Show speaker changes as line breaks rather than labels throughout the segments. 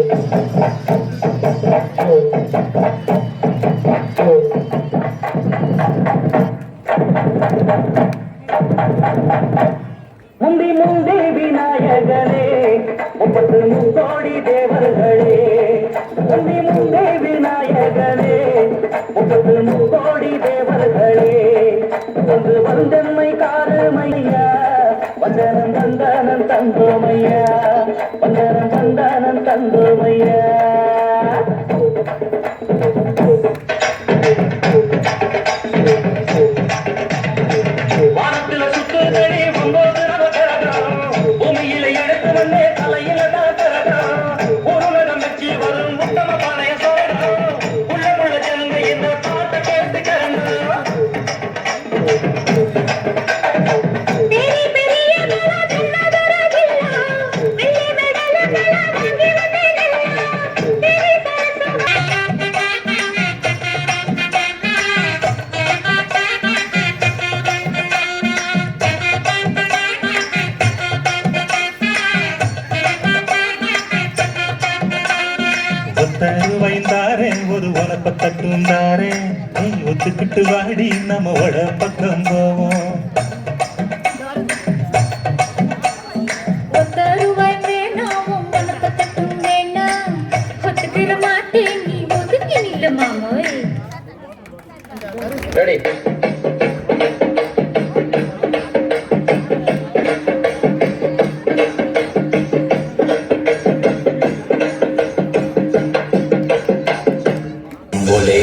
முந்தி முந்தி விநாயகனே முப்பத்து முக்கோடி தேவர்களே. முந்தி முந்தி விநாயகனே முப்பத்து முக்கோடி தேவர்களே. வந்து வந்தன்மை காரமையா வந்தனம் வந்தனம் தந்தோமையா. கண்டோமையா
ஒத்தரு வைந்தாரே ஒரு உனப்ப தட்டுந்தாரே. நீ ஒத்துக்கிட்டு வாடி நம்ம வட பக்கம் போவோம்
ஒத்த
বলে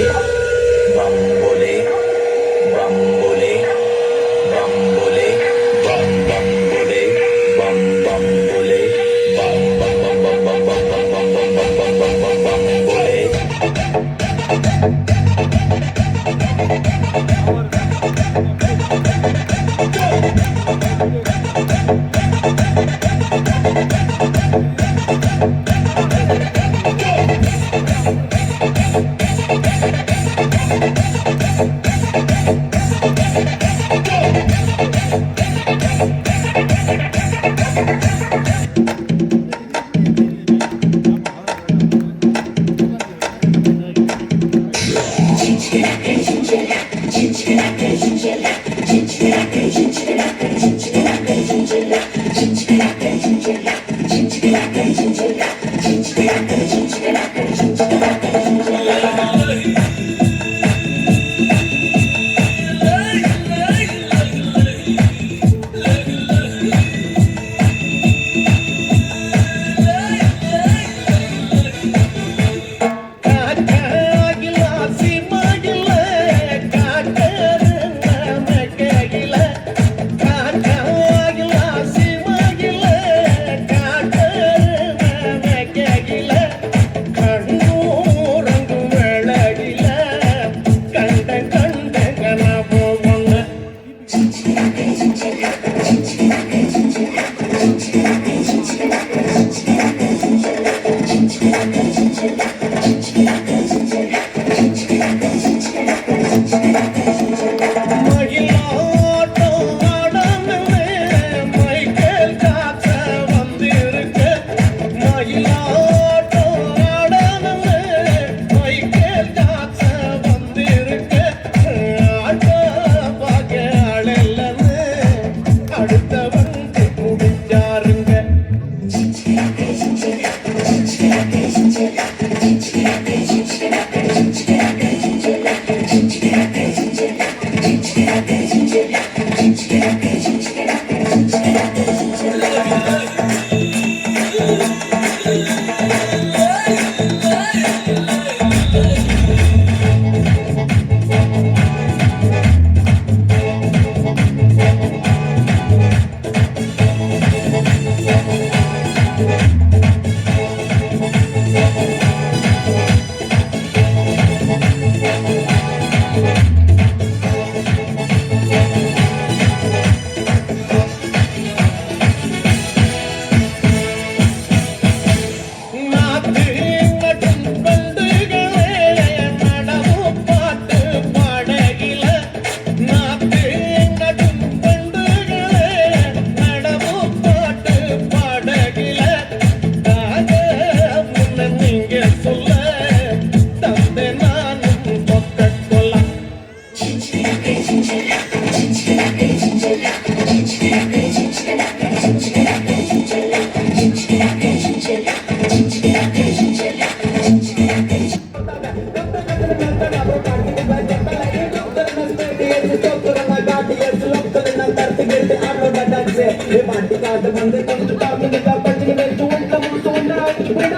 বাম বলে বাম বলে বাম বলে বাম বাম বলে বাম বাম বলে বাম বাম বাম বাম বাম বাম বাম বাম বাম বাম বাম বাম বাম বলে gelada, gengelada
బండి కాదు మంది
పంచుతాము పంచిన చూడటం చూడాలి